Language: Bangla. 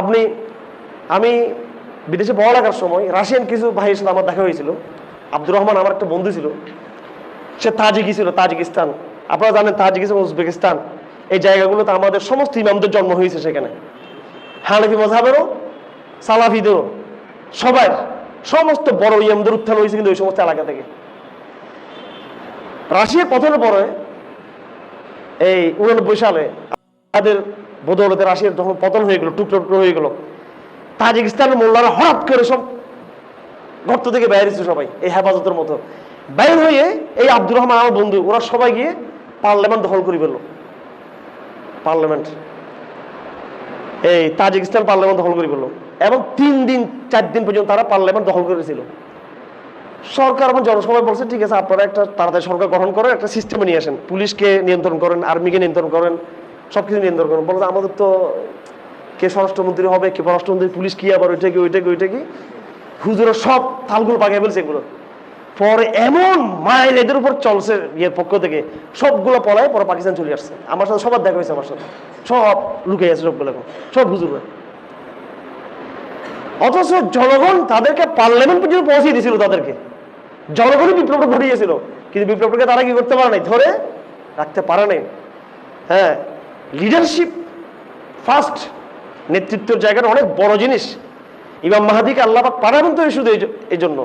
আপনি, আমি বিদেশে পড়ালেখার সময় রাশিয়ান কিছু ভাইয়ের সাথে আমার দেখা হয়েছিল। আব্দুর রহমান আমার একটা বন্ধু ছিল। সে তাজিকি ছিল তাজিকিস্তান। আপনারা জানেন তাজিকিস্তান, উজবেকিস্তান। এই জায়গাগুলোতে আমাদের সমস্ত ইমামদের জন্ম হয়েছে সেখানে। হানাফি মজাবেরও সালাফিদেরও সবার সমস্ত বড় ইমামদের উত্থান হয়েছে কিন্তু ওই সমস্ত এলাকা থেকে। রাশিয়া পতনের পরে এই উননব্বই সালে তাদের বদৌলতে রাশিয়ার যখন পতন হয়ে গেল, টুকরো টুকরো হয়ে গেল, তাজিকিস্তানের মোল্লারা হঠাৎ করে সব গর্ত থেকে বেরিয়েছে সবাই, এই হেফাজতের মতো। বাইর হয়ে এই আব্দুর রহমান আমার বন্ধু, ওরা সবাই গিয়ে পার্লামেন্ট দখল করে ফেলল। পার্লামেন্ট। এই তাজিকিস্তান পার্লামেন্ট দখল করে ফেলল। এবং তিন দিন, চার দিন পর্যন্ত তারা পার্লামেন্ট দখল করেছিল। সরকার এবং জনসভায় বলছে, ঠিক আছে, আপনারা একটা তাড়াতাড়ি সরকার গঠন করেন, একটা সিস্টেমে নিয়ে আসেন। পুলিশকে নিয়ন্ত্রণ করেন আর্মিকে নিয়ন্ত্রণ করেন সব কিছু নিয়ন্ত্রণ করেন। বলছে আমাদের তো কে স্বরাষ্ট্রমন্ত্রী হবে, কে পররাষ্ট্রমন্ত্রী, পুলিশ কি আবার ওইটা কি ওইটা কি ওইটা কি? হুজুরের সব তালগুলো পাকিয়ে ফেলছে এগুলো। পরে এমন মাইল এদের উপর চলছে ইয়ের পক্ষ থেকে, সবগুলো পলায় পরে পাকিস্তান চলে আসছে। আমার সাথে সবার দেখা হয়েছে আমার সাথে। সব লুকিয়ে আছে সবগুলো এখন। সব হুজুররা। অথচ জনগণ তাদেরকে পার্লামেন্ট পর্যন্ত পৌঁছে দিয়েছিল তাদেরকে। জনগণই বিপ্লবটা ঘটিয়েছিল। কিন্তু বিপ্লবটাকে তারা কি করতে পারে নাই? ধরে রাখতে পারে নাই। হ্যাঁ লিডারশিপ ফার্স্ট নেতৃত্বের জায়গাটা অনেক বড় জিনিস। ইমাম মাহাদিকে আল্লাহ পাক পাঠাবেন তো শুধু এই জন্য।